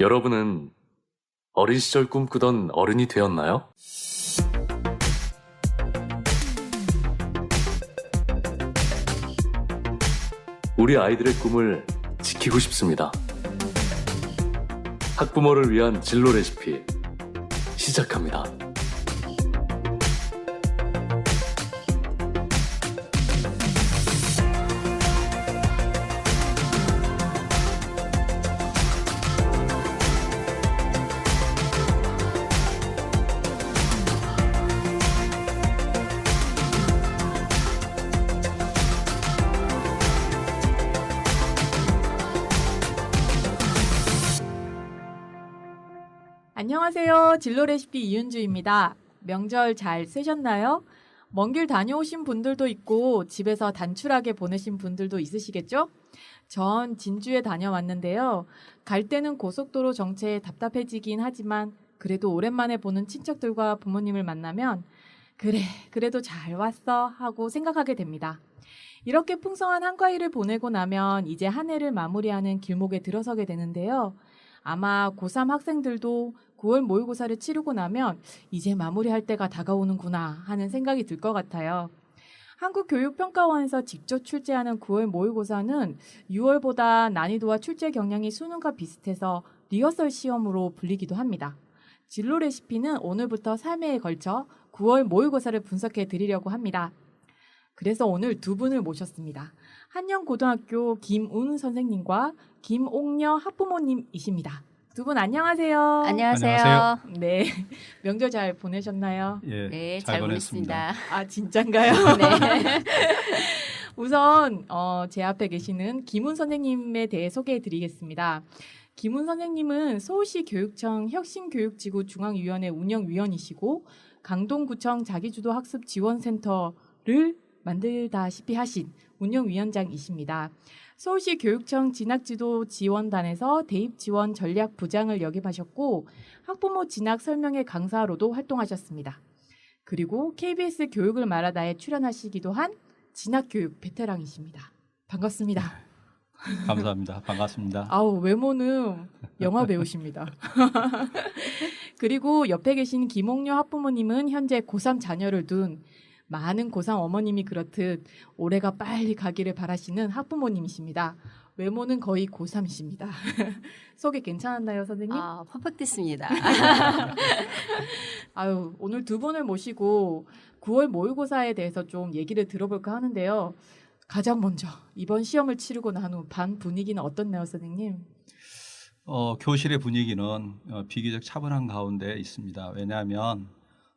여러분은 어린 시절 꿈꾸던 어른이 되었나요? 우리 아이들의 꿈을 지키고 싶습니다. 학부모를 위한 진로 레시피 시작합니다. 안녕하세요. 진로 레시피 이윤주입니다. 명절 잘 쓰셨나요? 먼 길 다녀오신 분들도 있고 집에서 단출하게 보내신 분들도 있으시겠죠? 전 진주에 다녀왔는데요. 갈 때는 고속도로 정체에 답답해지긴 하지만 그래도 오랜만에 보는 친척들과 부모님을 만나면 그래, 그래도 잘 왔어 하고 생각하게 됩니다. 이렇게 풍성한 한가위를 보내고 나면 이제 한 해를 마무리하는 길목에 들어서게 되는데요. 아마 고3 학생들도 9월 모의고사를 치르고 나면 이제 마무리할 때가 다가오는구나 하는 생각이 들 것 같아요. 한국교육평가원에서 직접 출제하는 9월 모의고사는 6월보다 난이도와 출제 경향이 수능과 비슷해서 리허설 시험으로 불리기도 합니다. 진로 레시피는 오늘부터 3회에 걸쳐 9월 모의고사를 분석해 드리려고 합니다. 그래서 오늘 두 분을 모셨습니다. 한영고등학교 김운 선생님과 김옥녀 학부모님이십니다. 두 분 안녕하세요. 안녕하세요. 안녕하세요. 네. 명절 잘 보내셨나요? 예, 네, 잘, 보냈습니다. 아, 진짠가요? 네. 우선 어, 제 앞에 계시는 김훈 선생님에 대해 소개해 드리겠습니다. 김훈 선생님은 서울시 교육청 혁신교육지구 중앙위원회 운영위원이시고 강동구청 자기주도 학습 지원센터를 만들다시피 하신 운영위원장이십니다. 서울시 교육청 진학지도 지원단에서 대입 지원 전략 부장을 역임하셨고 학부모 진학 설명회 강사로도 활동하셨습니다. 그리고 KBS 교육을 말하다에 출연하시기도 한 진학교육 베테랑이십니다. 반갑습니다. 감사합니다. 반갑습니다. 아우 외모는 영화 배우십니다. 그리고 옆에 계신 김옥녀 학부모님은 현재 고3 자녀를 둔 많은 고3 어머님이 그렇듯 올해가 빨리 가기를 바라시는 학부모님이십니다. 외모는 거의 고3이십니다. 소개 괜찮았나요, 선생님? 아, 퍼펙트했습니다. 아유, 오늘 두 분을 모시고 9월 모의고사에 대해서 좀 얘기를 들어볼까 하는데요. 가장 먼저 이번 시험을 치르고 난 후 반 분위기는 어떻나요, 선생님? 어, 교실의 분위기는 어, 비교적 차분한 가운데 있습니다. 왜냐하면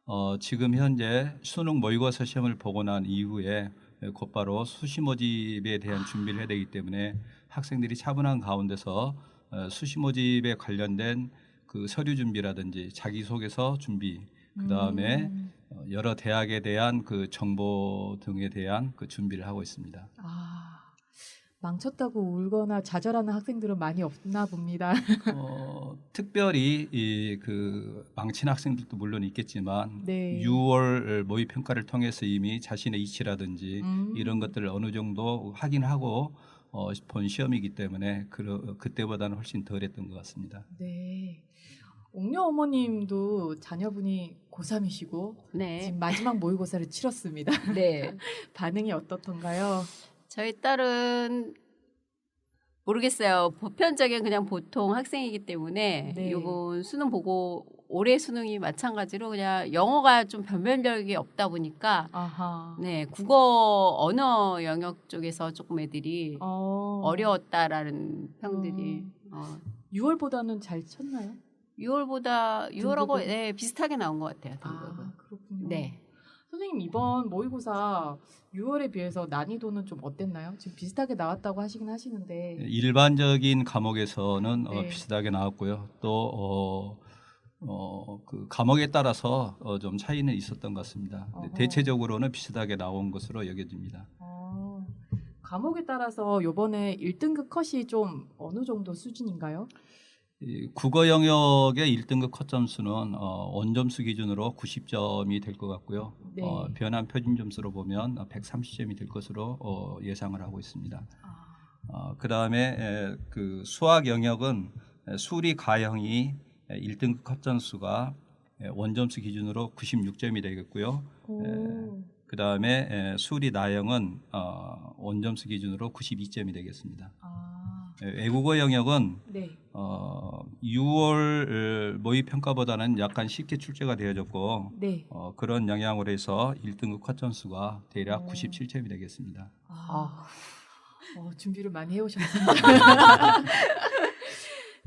어, 지금 현재 수능 모의고사 시험을 보고 난 이후에 곧바로 수시 모집에 대한 준비를 해야 되기 때문에 학생들이 차분한 가운데서 어, 수시 모집에 관련된 그 서류 준비라든지 자기소개서 준비, 그 다음에 음. 어, 여러 대학에 대한 그 정보 등에 대한 그 준비를 하고 있습니다. 아, 망쳤다고 울거나 좌절하는 학생들은 많이 없나 봅니다. 어, 특별히 이 그 망친 학생들도 물론 있겠지만 네. 6월 모의 평가를 통해서 이미 자신의 이치라든지 음. 이런 것들을 어느 정도 확인하고 어, 본 시험이기 때문에 그 그때보다는 훨씬 덜했던 것 같습니다. 네. 옥녀 어머님도 자녀분이 고3이시고 네. 지금 마지막 모의고사를 치렀습니다. 네. 반응이 어떻던가요? 저희 딸은 모르겠어요. 보편적인 그냥 보통 학생이기 때문에 네. 이번 수능 보고 올해 수능이 마찬가지로 그냥 영어가 좀 변별력이 없다 보니까 아하. 네 국어 언어 영역 쪽에서 조금 애들이 어. 어려웠다라는 평들이 어, 6월보다는 잘 쳤나요? 6월보다 6월하고 등급은? 네, 비슷하게 나온 것 같아요. 등급은. 아, 그렇군요. 네. 선생님 이번 모의고사 6월에 비해서 난이도는 좀 어땠나요? 지금 비슷하게 나왔다고 하시긴 하시는데. 일반적인 과목에서는 어, 네. 비슷하게 나왔고요. 또 어, 어, 그 과목에 따라서 어, 좀 차이는 있었던 것 같습니다. 어허. 대체적으로는 비슷하게 나온 것으로 여겨집니다. 어, 과목에 따라서 요번에 1등급 컷이 좀 어느 정도 수준인가요? 이 국어 영역의 1등급 컷 점수는 어, 원점수 기준으로 90점이 될 것 같고요. 네. 어, 변환 표준 점수로 보면 130점이 될 것으로 어, 예상을 하고 있습니다. 아, 어, 그다음에 에, 그 수학 영역은 에, 수리 가형이 1등급 합점수가 에, 원점수 기준으로 96점이 되겠고요. 오. 그 다음에 수리 나형은 어, 원점수 기준으로 92점이 되겠습니다. 아, 에, 외국어 영역은 네. 어, 6월 모의 평가보다는 약간 쉽게 출제가 되어졌고 네. 어, 그런 영향으로 해서 1등급 과점수가 대략 오. 97점이 되겠습니다. 아, 어, 준비를 많이 해오셨습니다.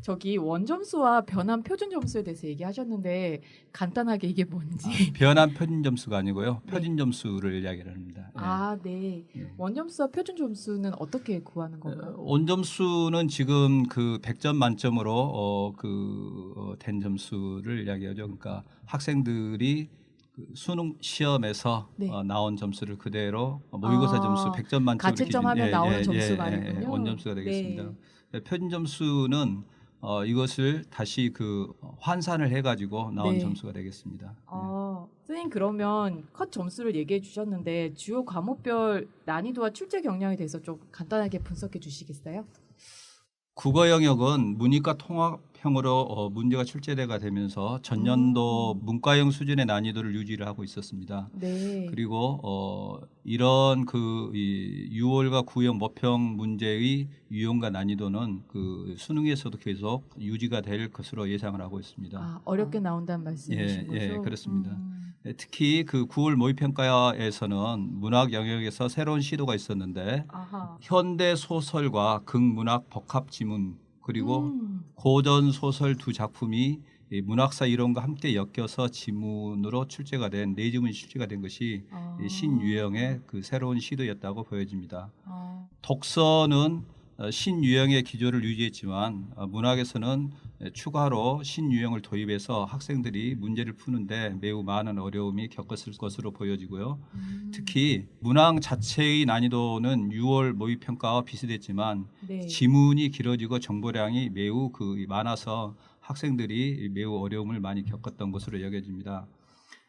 저기 원점수와 변환 표준 점수에 대해서 얘기하셨는데 간단하게 이게 뭔지. 변환 표준 점수가 아니고요. 네. 표준 점수를 이야기를 합니다. 예. 아, 네. 예. 원점수와 표준 점수는 어떻게 구하는 건가요? 어, 원점수는 지금 그 100점 만점으로 어, 그, 어, 된 점수를 이야기하죠. 그러니까 학생들이 그 수능 시험에서 네. 어, 나온 점수를 그대로 어, 모의고사 아, 점수 100점 만점 가채점 하면 나오는 점수가 아니군요. 원점수가 되겠습니다. 네. 표준 점수는 어, 이것을 다시 그 환산을 해가지고 나온 네. 점수가 되겠습니다. 아, 선생님 그러면 컷 점수를 얘기해 주셨는데 주요 과목별 난이도와 출제 경향에 대해서 좀 간단하게 분석해 주시겠어요? 국어 영역은 문이과 통합 형으로 어, 문제가 출제가 되면서 전년도 음. 문과형 수준의 난이도를 유지를 하고 있었습니다. 네. 그리고 어, 이런 그 이 6월과 9형 모평 문제의 유형과 난이도는 그 수능에서도 계속 유지가 될 것으로 예상을 하고 있습니다. 아, 어렵게 나온다는 말씀이신 예, 거죠? 예, 그렇습니다. 음. 예, 특히 그 9월 모의평가에서는 문학 영역에서 새로운 시도가 있었는데 아하. 현대 소설과 극문학 복합 지문 그리고 음. 고전 소설 두 작품이 이 문학사 이론과 함께 엮여서 지문으로 출제가 된 내지문이 출제가 된 것이 아. 이 신유형의 그 새로운 시도였다고 보여집니다. 아. 독서는 어, 신유형의 기조를 유지했지만 어, 문학에서는 추가로 신유형을 도입해서 학생들이 문제를 푸는데 매우 많은 어려움이 겪었을 것으로 보여지고요. 음. 특히 문항 자체의 난이도는 6월 모의 평가와 비슷했지만 네. 지문이 길어지고 정보량이 매우 그 많아서 학생들이 매우 어려움을 많이 겪었던 것으로 여겨집니다.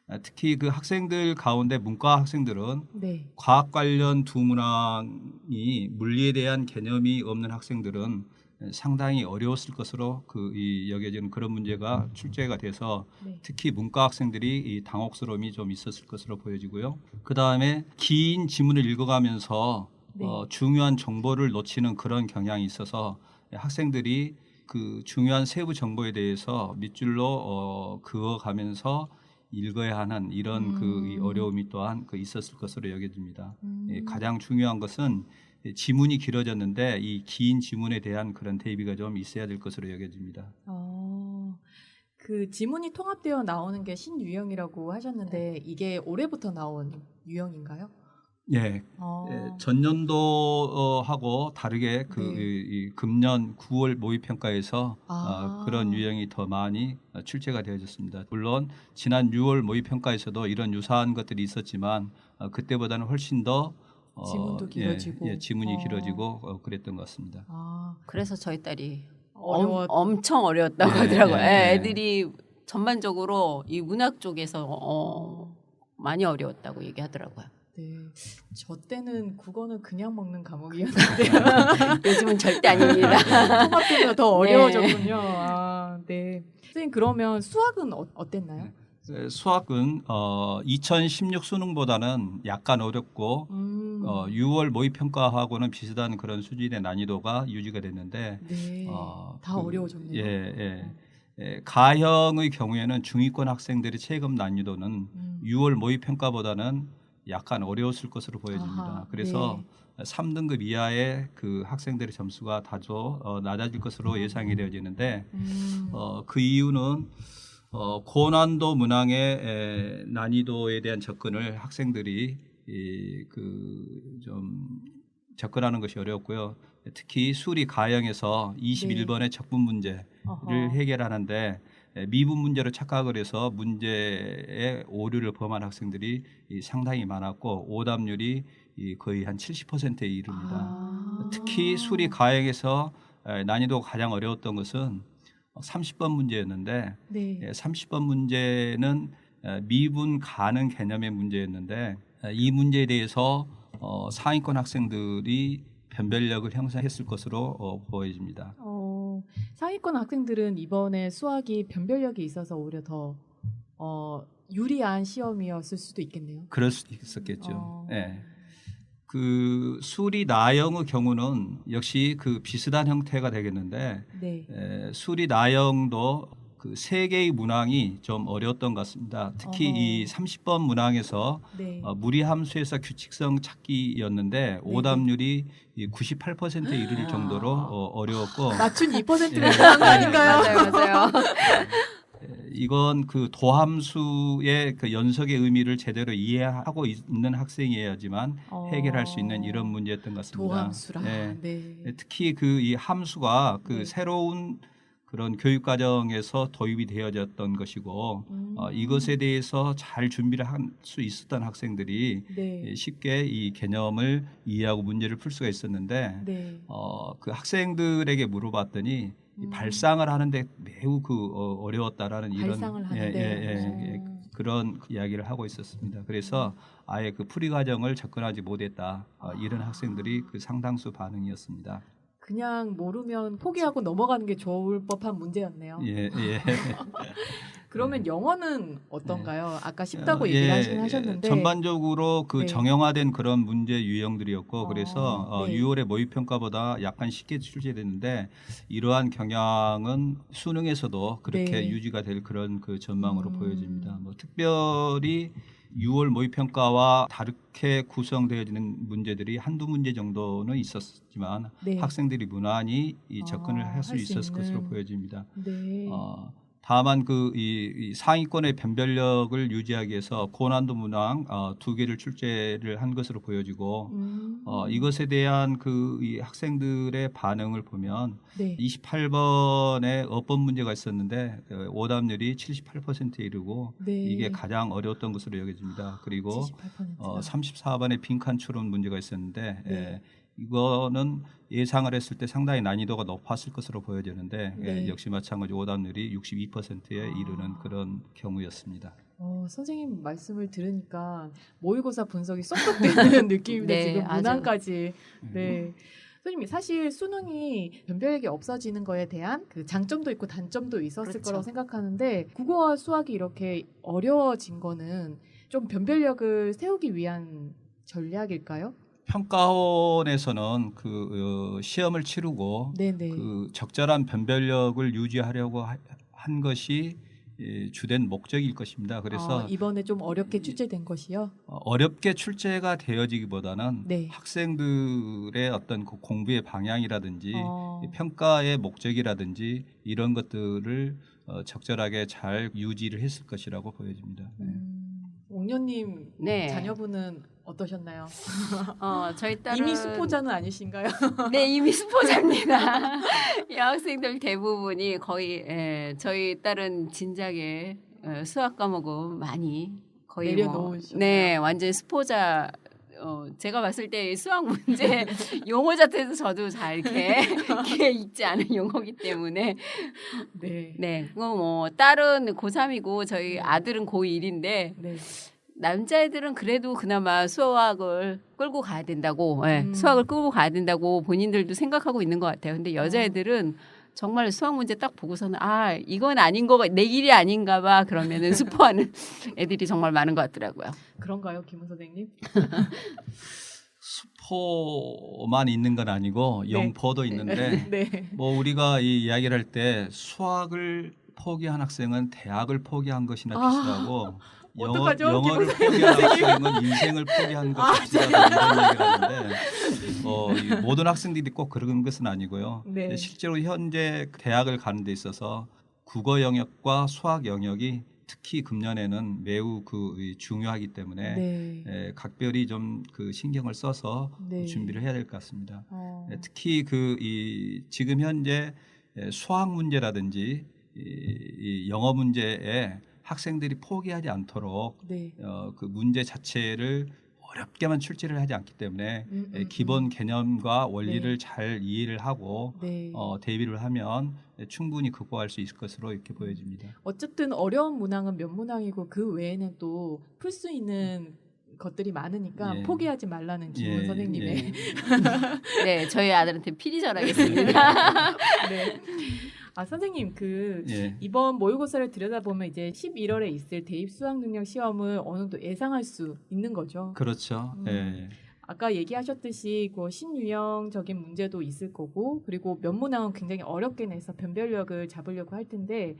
아, 특히 그 학생들 가운데 문과 학생들은 네. 과학 관련 두 문항이 물리에 대한 개념이 없는 학생들은 상당히 어려웠을 것으로 그 이 여겨지는 그런 문제가 출제가 돼서 네. 특히 문과 학생들이 이 당혹스러움이 좀 있었을 것으로 보여지고요. 그 다음에 긴 지문을 읽어가면서 네. 어, 중요한 정보를 놓치는 그런 경향이 있어서 학생들이 그 중요한 세부 정보에 대해서 밑줄로 어, 그어가면서 읽어야 하는 이런 그이 음. 어려움이 또한 그 있었을 것으로 여겨집니다. 음. 예, 가장 중요한 것은 지문이 길어졌는데 이 긴 지문에 대한 그런 대비가 좀 있어야 될 것으로 여겨집니다. 어, 그 지문이 통합되어 나오는 게 신유형이라고 하셨는데 이게 올해부터 나온 유형인가요? 예, 어. 예, 전년도하고 다르게 그 네. 이, 이 금년 9월 모의 평가에서 아. 어, 그런 유형이 더 많이 어, 출제가 되어졌습니다. 물론 지난 6월 모의 평가에서도 이런 유사한 것들이 있었지만 어, 그때보다는 훨씬 더 어, 지문도 예, 길어지고. 예, 지문이 어. 길어지고 어, 그랬던 것 같습니다. 아, 그래서 저희 딸이 어려웠- 엄, 엄청 어려웠다고 네, 하더라고요. 네, 예, 네. 애들이 전반적으로 이 문학 쪽에서 어, 많이 어려웠다고 얘기하더라고요. 네. 저 때는 국어는 그냥 먹는 과목이었는데요. 요즘은 절대 아닙니다. 통합되면 더 네. 어려워졌군요. 아, 네. 선생님 그러면 수학은 어, 어땠나요? 예, 수학은 어, 2016 수능보다는 약간 어렵고 음. 어, 6월 모의 평가하고는 비슷한 그런 수준의 난이도가 유지가 됐는데 네. 어, 다 그, 어려워졌네요. 예, 예. 예, 가형의 경우에는 중위권 학생들의 체급 난이도는 음. 6월 모의 평가보다는 약간 어려웠을 것으로 보여집니다. 아하, 그래서 네. 3등급 이하의 그 학생들의 점수가 다소 어, 낮아질 것으로 예상이 되어지는데 음. 어, 그 이유는 어, 고난도 문항의 에, 난이도에 대한 접근을 학생들이 그좀 접근하는 것이 어렵고요. 특히 수리 가형에서 21번의 적분 문제를 어허. 해결하는데 에, 미분 문제로 착각을 해서 문제의 오류를 범한 학생들이 이 상당히 많았고 오답률이 이 거의 한 70%에 이릅니다. 아. 특히 수리 가형에서 에, 난이도가 가장 어려웠던 것은 30번 문제였는데 네. 예, 30번 문제는 에, 미분 가능 개념의 문제였는데 에, 이 문제에 대해서 어, 상위권 학생들이 변별력을 형성했을 것으로 어, 보여집니다. 어, 상위권 학생들은 이번에 수학이 변별력이 있어서 오히려 더 어, 유리한 시험이었을 수도 있겠네요. 그럴 수 있었겠죠. 어. 예. 그 수리 나영의 경우는 역시 그 비슷한 형태가 되겠는데 네. 에, 수리 나영도 그 세 개의 문항이 좀 어려웠던 것 같습니다. 특히 어허. 이 30번 문항에서 네. 어, 무리 함수에서 규칙성 찾기였는데 오답률이 이 98%에 이를 정도로 어, 어려웠고 맞춘 2%가 예. 이상한 거 아닌가요? 맞아요, 맞아요. 이건 그 도함수의 그 연속의 의미를 제대로 이해하고 있는 학생이어야지만 어. 해결할 수 있는 이런 문제였던 것 같습니다. 도함수라. 네. 네. 특히 그 이 함수가 그 네. 새로운 그런 교육 과정에서 도입이 되어졌던 것이고 음. 어, 이것에 대해서 잘 준비를 할 수 있었던 학생들이 네. 쉽게 이 개념을 이해하고 문제를 풀 수가 있었는데 네. 어, 그 학생들에게 물어봤더니 이 음. 발상을 하는데 매우 그 어, 어려웠다라는 이런 예. 예, 예, 예, 어. 그런 이야기를 하고 있었습니다. 그래서 아예 그 풀이 과정을 접근하지 못했다 어, 이런 아. 학생들이 그 상당수 반응이었습니다. 그냥 모르면 포기하고 넘어가는 게 좋을 법한 문제였네요. 예, 예. 그러면 영어는 어떤가요? 아까 쉽다고 어, 얘기를 예, 하신, 하셨는데 전반적으로 그 네. 정형화된 그런 문제 유형들이었고 어, 그래서 어, 네. 6월에 모의 평가보다 약간 쉽게 출제됐는데 이러한 경향은 수능에서도 그렇게 네. 유지가 될 그런 그 전망으로 음. 보여집니다. 뭐 특별히 6월 모의 평가와 다르게 구성되어지는 문제들이 한두 문제 정도는 있었지만 네. 학생들이 무난히 이 접근을 아, 할수 할수 있었을 것으로. 보여집니다. 네. 어, 다만 그 이 상위권의 변별력을 유지하기 위해서 고난도 문항 어, 두 개를 출제를 한 것으로 보여지고 음. 어, 이것에 대한 그 이 학생들의 반응을 보면 네. 28번에 어법 문제가 있었는데 어, 오답률이 78%에 이르고 네. 이게 가장 어려웠던 것으로 여겨집니다. 그리고 78%가. 어, 34번에 빈칸 추론 문제가 있었는데 네. 예, 이거는 예상을 했을 때 상당히 난이도가 높았을 것으로 보여지는데 예, 네. 역시 마찬가지 오답률이 62%에 아. 이르는 그런 경우였습니다. 어, 선생님 말씀을 들으니까 모의고사 분석이 쏙쏙 되는 느낌인데 네, 지금. 문항까지. 네. 선생님 사실 수능이 변별력이 없어지는 거에 대한 그 장점도 있고 단점도 있었을 그렇죠. 거라고 생각하는데 국어와 수학이 이렇게 어려워진 거는 좀 변별력을 세우기 위한 전략일까요? 평가원에서는 그 어, 시험을 치르고 네네. 그 적절한 변별력을 유지하려고 하- 한 것이 예, 주된 목적일 것입니다. 그래서 어, 이번에 좀 어렵게 출제된 것이요. 어, 어렵게 출제가 되어지기보다는 네. 학생들의 어떤 그 공부의 방향이라든지 어, 이 평가의 목적이라든지 이런 것들을 어, 적절하게 잘 유지를 했을 것이라고 보여집니다. 네. 음, 옥녀님 네. 자녀분은 어떠셨나요? 어, 저희 딸은 이미 수포자는 아니신가요? 네, 이미 수포자입니다. 이 학생들 대부분이 거의 예, 저희 딸은 진작에 어, 수학 과목은 많이 거의 뭐? 네, 완전 수포자. 어, 제가 봤을 때 수학 문제 용어 자체도 저도 잘 이렇게 귀에 익지 않은 용어기 때문에 네. 네, 뭐 딸은 고3이고 저희 네. 아들은 고1인데 네. 남자애들은 그래도 그나마 수학을 끌고 가야 된다고, 예, 음. 수학을 끌고 가야 된다고 본인들도 생각하고 있는 것 같아요. 근데 여자애들은 정말 수학 문제 딱 보고서는 아 이건 아닌 거가 내 길이 아닌가 봐 그러면은 수포하는 애들이 정말 많은 것 같더라고요. 그런가요, 김은 선생님? 수포만 있는 건 아니고 네. 영포도 있는데 네. 뭐 우리가 이 이야기를 할 때 수학을 포기한 학생은 대학을 포기한 것이나 아, 비슷하고 영어, 어떡하죠? 영어를 김 포기한 학생은 인생을 포기한 것과 비슷하다 이런 얘기를 하는데 어, 이 모든 학생들이 꼭 그런 것은 아니고요. 네. 실제로 현재 대학을 가는 데 있어서 국어 영역과 수학 영역이 특히 금년에는 매우 그 이, 중요하기 때문에 네. 에, 각별히 좀 그 신경을 써서 네. 준비를 해야 될 것 같습니다. 어, 에, 특히 그 이 지금 현재 에, 수학 문제라든지 이, 이 영어 문제에 학생들이 포기하지 않도록 네. 어, 그 문제 자체를 어렵게만 출제를 하지 않기 때문에 음, 에, 음, 기본 개념과 원리를 네. 잘 이해를 하고 네. 어, 대비를 하면 충분히 극복할 수 있을 것으로 이렇게 보여집니다. 어쨌든 어려운 문항은 몇 문항이고 그 외에는 또 풀 수 있는 것들이 많으니까 예. 포기하지 말라는 김은 예, 선생님의 예. 네, 저희 아들한테 필히 전하겠습니다. 네. 아 선생님 그 예. 이번 모의고사를 들여다보면 이제 11월에 있을 대입 수학 능력 시험을 어느 정도 예상할 수 있는 거죠. 그렇죠. 음. 예. 아까 얘기하셨듯이 그 신유형적인 문제도 있을 거고 그리고 몇 문항은 굉장히 어렵게 내서 변별력을 잡으려고 할 텐데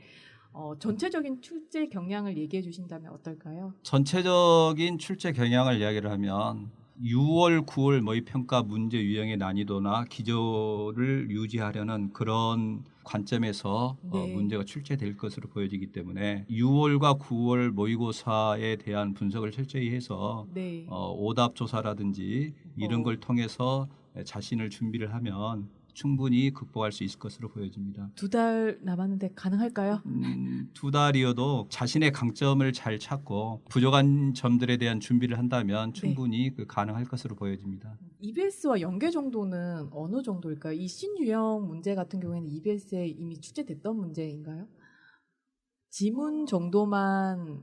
어, 전체적인 출제 경향을 얘기해 주신다면 어떨까요? 전체적인 출제 경향을 이야기를 하면 6월, 9월 모의평가 문제 유형의 난이도나 기조를 유지하려는 그런 관점에서 어, 네. 문제가 출제될 것으로 보여지기 때문에 6월과 9월 모의고사에 대한 분석을 철저히 해서 네. 어, 오답 조사라든지 이런 어. 걸 통해서 자신을 준비를 하면 충분히 극복할 수 있을 것으로 보여집니다. 두 달 남았는데 가능할까요? 음, 두 달이어도 자신의 강점을 잘 찾고 부족한 점들에 대한 준비를 한다면 충분히 그 가능할 것으로 보여집니다. EBS와 연계 정도는 어느 정도일까요? 이 신유형 문제 같은 경우에는 EBS에 이미 출제됐던 문제인가요? 지문 정도만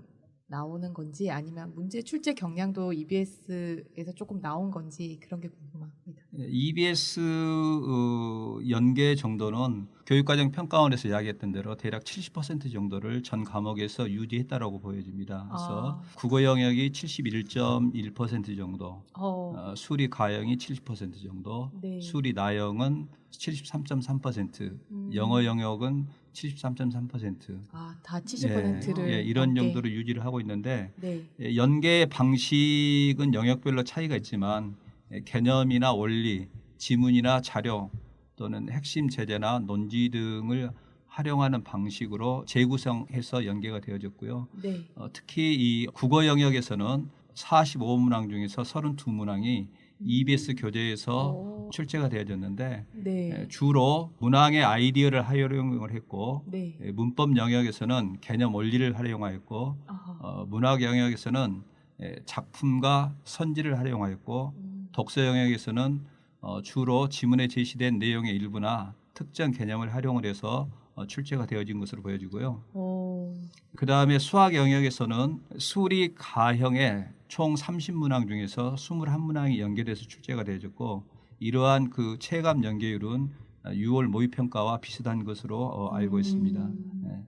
나오는 건지 아니면 문제 출제 경향도 EBS에서 조금 나온 건지 그런 게 궁금합니다. EBS 어, 연계 정도는 교육과정 평가원에서 이야기했던 대로 대략 70% 정도를 전 과목에서 유지했다라고 보여집니다. 그래서 아. 국어 영역이 71.1% 정도, 어, 어, 수리 가영이 70% 정도, 네. 수리 나영은 73.3%, 음. 영어 영역은 73.3%. 아, 다 70%를 예, 이런 넘게. 정도로 유지를 하고 있는데 네. 예, 연계 방식은 영역별로 차이가 있지만 예, 개념이나 원리, 지문이나 자료 또는 핵심 제재나 논지 등을 활용하는 방식으로 재구성해서 연계가 되어졌고요. 네. 어, 특히 이 국어 영역에서는 45문항 중에서 32문항이 EBS 교재에서 오. 출제가 되어졌는데 네. 예, 주로 문항의 아이디어를 활용을 했고 네. 예, 문법 영역에서는 개념 원리를 활용하였고 아하. 어, 문학 영역에서는 예, 작품과 선지를 활용하였고 음. 독서 영역에서는 어, 주로 지문에 제시된 내용의 일부나 특정 개념을 활용을 해서 어, 출제가 되어진 것으로 보여지고요. 어, 그 다음에 수학 영역에서는 수리 가형의 총 30문항 중에서 21문항이 연계돼서 출제가 되어졌고 이러한 그 체감 연계율은 6월 모의평가와 비슷한 것으로 어, 알고 있습니다. 음. 네.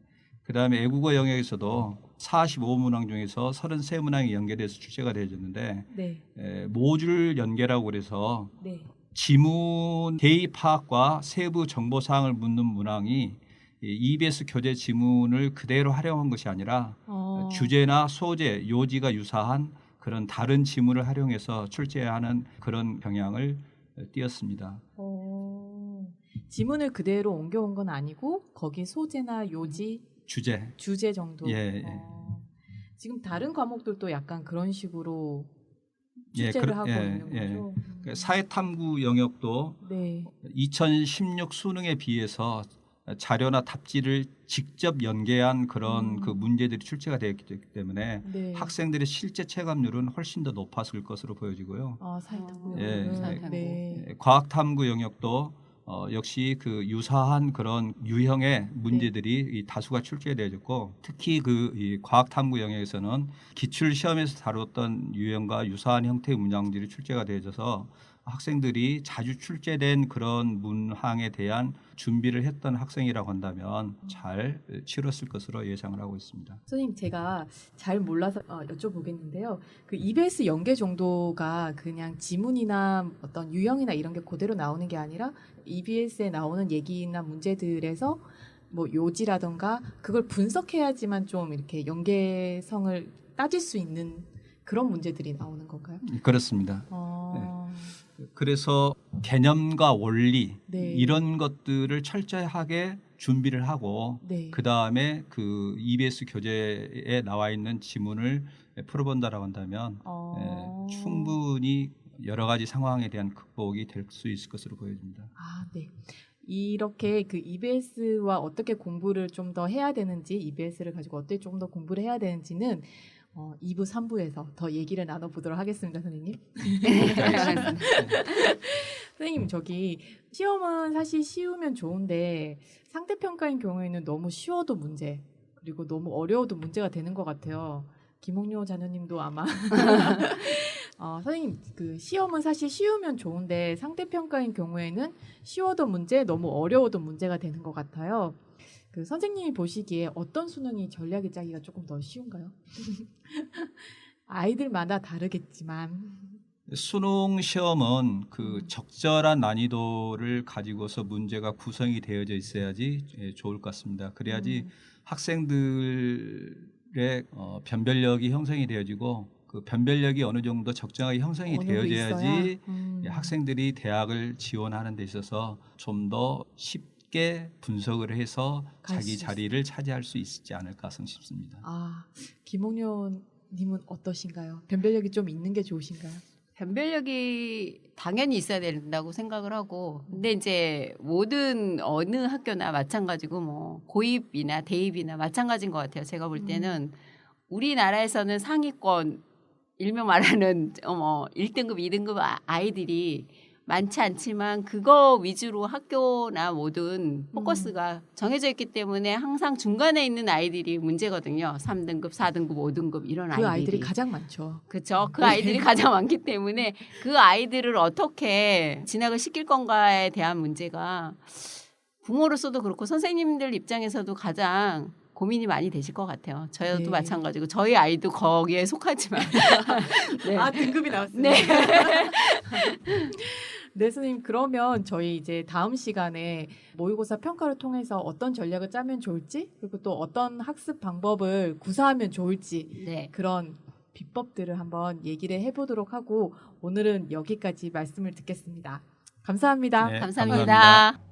그 다음에 애국어 영역에서도 45문항 중에서 33문항이 연계돼서 출제가 되어졌는데 네. 에, 모듈 연계라고 그래서 네. 지문 대입 파악과 세부 정보 사항을 묻는 문항이 이 EBS 교재 지문을 그대로 활용한 것이 아니라 어. 주제나 소재, 요지가 유사한 그런 다른 지문을 활용해서 출제하는 그런 경향을 띄었습니다. 어, 지문을 그대로 옮겨온 건 아니고 거기 소재나 요지, 주제. 주제 정도. 예, 예. 어, 지금 다른 과목들도 약간 그런 식으로 예, 출제를 그러- 하고 예, 있는 예. 거죠. 그 사회탐구 영역도 네. 2016 수능에 비해서 자료나 답지를 직접 연계한 그런 음. 그 문제들이 출제가 되었기 때문에 네. 학생들의 실제 체감률은 훨씬 더 높았을 것으로 보여지고요. 아, 사회탐구. 예, 네. 사회탐구. 네. 예, 과학탐구 영역도 어, 역시 그 유사한 그런 유형의 문제들이 이 다수가 출제되어졌고 특히 그이 과학 탐구 영역에서는 기출 시험에서 다뤘던 유형과 유사한 형태의 문장들이 출제가 되어져서 학생들이 자주 출제된 그런 문항에 대한 준비를 했던 학생이라고 한다면 잘 치렀을 것으로 예상을 하고 있습니다. 선생님 제가 잘 몰라서 어, 여쭤보겠는데요. 그 EBS 연계 정도가 그냥 지문이나 어떤 유형이나 이런 게 그대로 나오는 게 아니라 EBS에 나오는 얘기나 문제들에서 뭐 요지라던가 그걸 분석해야지만 좀 이렇게 연계성을 따질 수 있는 그런 문제들이 나오는 건가요? 그렇습니다. 어, 그래서 개념과 원리 네. 이런 것들을 철저하게 준비를 하고 네. 그 다음에 그 EBS 교재에 나와 있는 지문을 풀어본다라고 한다면 어. 예, 충분히 여러 가지 상황에 대한 극복이 될 수 있을 것으로 보여집니다. 아, 네. 이렇게 그 EBS와 어떻게 공부를 좀 더 해야 되는지, EBS를 가지고 어떻게 좀 더 공부를 해야 되는지는 어, 2부, 3부에서 더 얘기를 나눠보도록 하겠습니다, 선생님. 선생님, 저기 시험은 사실 쉬우면 좋은데 상대평가인 경우에는 너무 쉬워도 문제, 그리고 너무 어려워도 문제가 되는 것 같아요. 김홍료 자녀님도 아마 어, 선생님 그 시험은 사실 쉬우면 좋은데 상대평가인 경우에는 쉬워도 문제, 너무 어려워도 문제가 되는 것 같아요. 그 선생님이 보시기에 어떤 수능이 전략이 짜기가 조금 더 쉬운가요? 아이들마다 다르겠지만 수능 시험은 그 적절한 난이도를 가지고서 문제가 구성이 되어져 있어야지 예, 좋을 것 같습니다. 그래야지 음. 학생들의 어, 변별력이 형성이 되어지고 그 변별력이 어느 정도 적정하게 형성이 되어져야지? 음. 예, 학생들이 대학을 지원하는 데 있어서 좀 더 쉽 게 분석을 해서 자기 있- 자리를 차지할 수 있지 않을까 싶습니다. 아 김홍료님은 어떠신가요? 변별력이 좀 있는 게 좋으신가요? 변별력이 당연히 있어야 된다고 생각을 하고 근데 이제 모든 어느 학교나 마찬가지고 뭐 고입이나 대입이나 마찬가지인 것 같아요. 제가 볼 때는 우리나라에서는 상위권 일명 말하는 어뭐 1등급, 2등급 아- 아이들이 많지 않지만 그거 위주로 학교나 모든 포커스가 정해져 있기 때문에 항상 중간에 있는 아이들이 문제거든요. 3등급, 4등급, 5등급 이런 그 아이들이. 아이들이 가장 많죠. 그렇죠. 그 네. 아이들이 가장 많기 때문에 그 아이들을 어떻게 진학을 시킬 건가에 대한 문제가 부모로서도 그렇고 선생님들 입장에서도 가장 고민이 많이 되실 것 같아요. 저희도 네. 마찬가지고 저희 아이도 거기에 속하지만 네. 아 등급이 나왔습니다. 네. 네, 선생님 그러면 저희 이제 다음 시간에 모의고사 평가를 통해서 어떤 전략을 짜면 좋을지 그리고 또 어떤 학습 방법을 구사하면 좋을지 네. 그런 비법들을 한번 얘기를 해보도록 하고 오늘은 여기까지 말씀을 듣겠습니다. 감사합니다. 네, 감사합니다. 감사합니다.